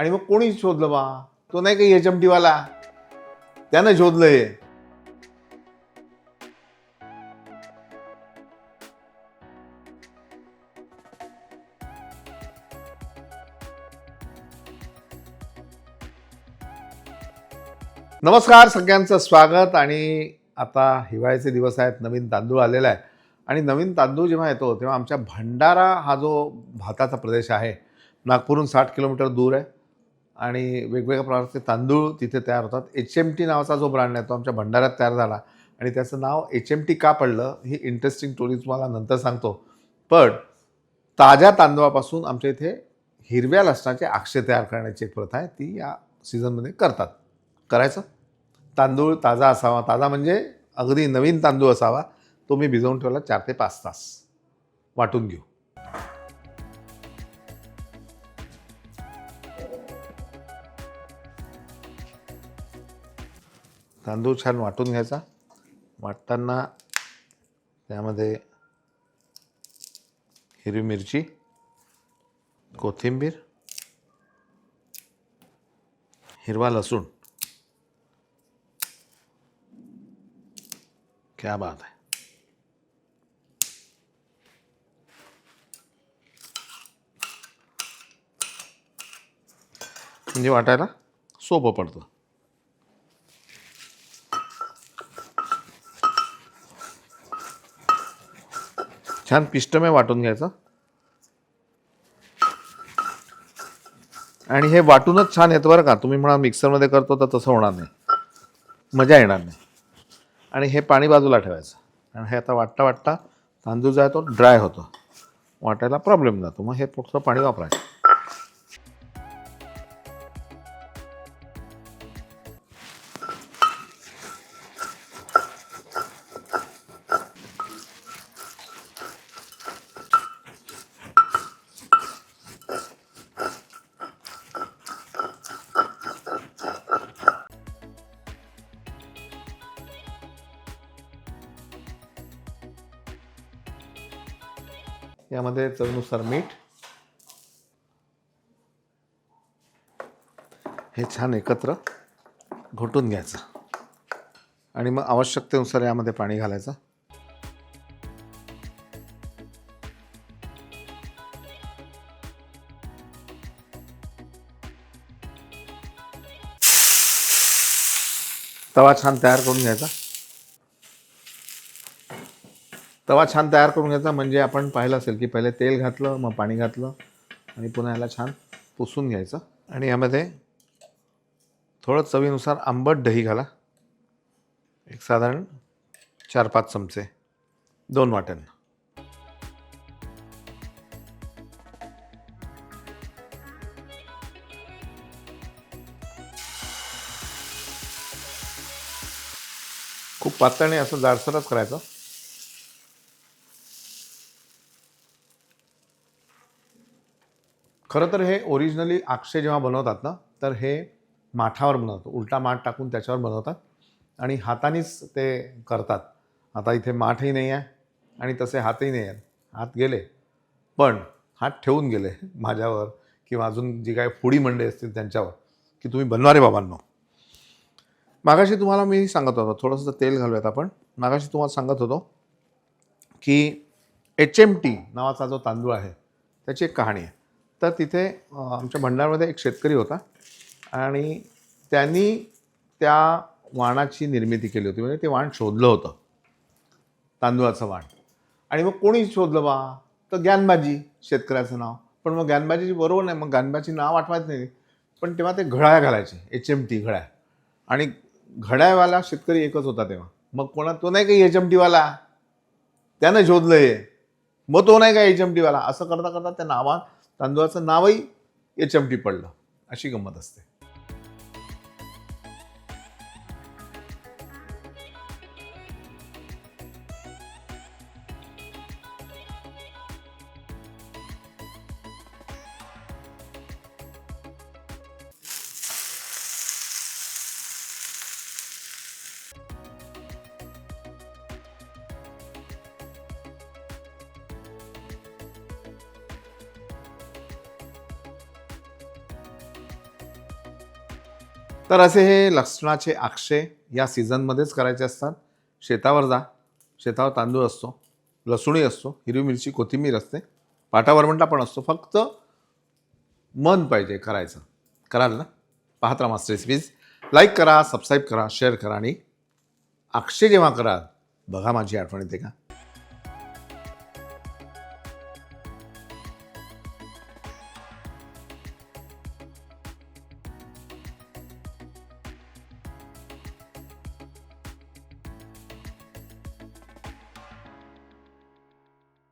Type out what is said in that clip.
आणि मग कोणी शोधलं बा? तो नाही का एच एम टीवाला त्यानं शोधलं हे नमस्कार सगळ्यांचं स्वागत. आणि आता हिवाळ्याचे दिवस आहेत नवीन तांदूळ आलेला आहे. आणि नवीन तांदूळ जेव्हा येतो तेव्हा आमच्या भंडारा हा जो भाताचा प्रदेश आहे नागपूरहून साठ किलोमीटर दूर आहे. आणि वेगवेगळ्या प्रकारचे तांदूळ तिथे तयार होतात. एच एम टी नावाचा जो ब्रँड आहे तो आमच्या भंडाऱ्यात तयार झाला. आणि त्याचं नाव एच एम टी का पडलं ही इंटरेस्टिंग स्टोरी तुम्हाला नंतर सांगतो. पण ताज्या तांदूळापासून आमच्या इथे हिरव्या लसणाचे आक्षे तयार करण्याची एक प्रथा आहे ती या सीझनमध्ये करतात. करायचं? तांदूळ ताजा असावा. ताजा म्हणजे अगदी नवीन तांदूळ असावा तो मी भिजवून ठेवला चार ते पाच तास. वाटून घेऊ. तांदूळ छान वाटून घ्यायचा. वाटताना त्यामध्ये हिरवी मिरची कोथिंबीर हिरवा लसूण. क्या बात आहे. म्हणजे वाटायला सोपं पडतं. छान पिष्टमय वाटून घ्यायचं. आणि हे वाटूनच छान येतं बरं का. तुम्ही म्हणा मिक्सरमध्ये करतो तर तसं होणार नाही. मजा येणार नाही. आणि हे पाणी बाजूला ठेवायचं. आणि हे आता वाटता वाटता तांदूळ जो आहे तो ड्राय होतो. वाटायला प्रॉब्लेम जातो. मग हे पुढचं पाणी वापरायचं. यामध्ये चवीनुसार मीठ. हे छान एकत्र घोटून घ्यायचं. आणि मग आवश्यकतेनुसार यामध्ये पाणी घालायचं. तवा छान तयार करून घ्यायचा. तवा छान तयार करून घ्यायचा. म्हणजे आपण पाहिलं असेल की पहिले तेल घातलं मग पाणी घातलं आणि पुन्हा याला छान पुसून घ्यायचं. आणि यामध्ये थोडं चवीनुसार आंबट दही घाला. एक साधारण चार पाच चमचे. दोन वाट्यांना खूप पातळ नाही असं जाडसरच करायचं. खरं तर हे ओरिजिनली आक्षे जेव्हा बनवतात ना तर हे माठावर बनवतात. उलटा माठ टाकून त्याच्यावर बनवतात आणि हातानेच ते करतात. आता इथे माठही नाही आहे आणि तसे हातही नाही आहेत. हात गेले पण हात ठेवून गेले माझ्यावर किंवा अजून जी काही फुडी मंडळी असतील त्यांच्यावर की तुम्ही बनणारे बाबांनो. मागाशी तुम्हाला मी सांगत होतो थोडंसं तेल घालूयात आपण. मागाशी तुम्हाला सांगत होतो की एच एम टी नावाचा जो तांदूळ आहे त्याची एक कहाणी आहे. तर तिथे आमच्या भंडारमध्ये एक शेतकरी होता आणि त्यांनी त्या वाणाची निर्मिती केली होती. म्हणजे ते वाण शोधलं होतं. तांदूळाचं वाण. आणि मग कोणी शोधलं बा? तर ज्ञानबाजी शेतकऱ्याचं नाव. पण मग ज्ञानबाजी बरोबर नाही. मग ज्ञानबाजी नाव आठवत नाही. पण तेव्हा ते घड्या घालायचे. एच एम टी घड्याळ. आणि घड्याळवाला शेतकरी एकच होता तेव्हा. मग कोणा तो नाही का एच एम टीवाला त्यानं शोधलं हे. मग तो नाही का एच एम टीवाला असं करता करता त्या नावा तांदूळाचं नावही एच एम टी पडलं. अशी गंमत असते. तर असे हे लसणाचे आक्षे या सीझनमध्येच करायचे असतात. शेतावर जा. शेतावर तांदूळ असतो. लसूणही असतो. हिरवी मिरची कोथिंबीर असते. पाटावरवंटा पण असतो. फक्त मन पाहिजे करायचं. कराल ना? पाहत राहा मास्टर रेसिपीज लाईक करा सबस्क्राईब करा शेअर करा आणि आक्षे जेव्हा कराल बघा माझी आठवण येते का?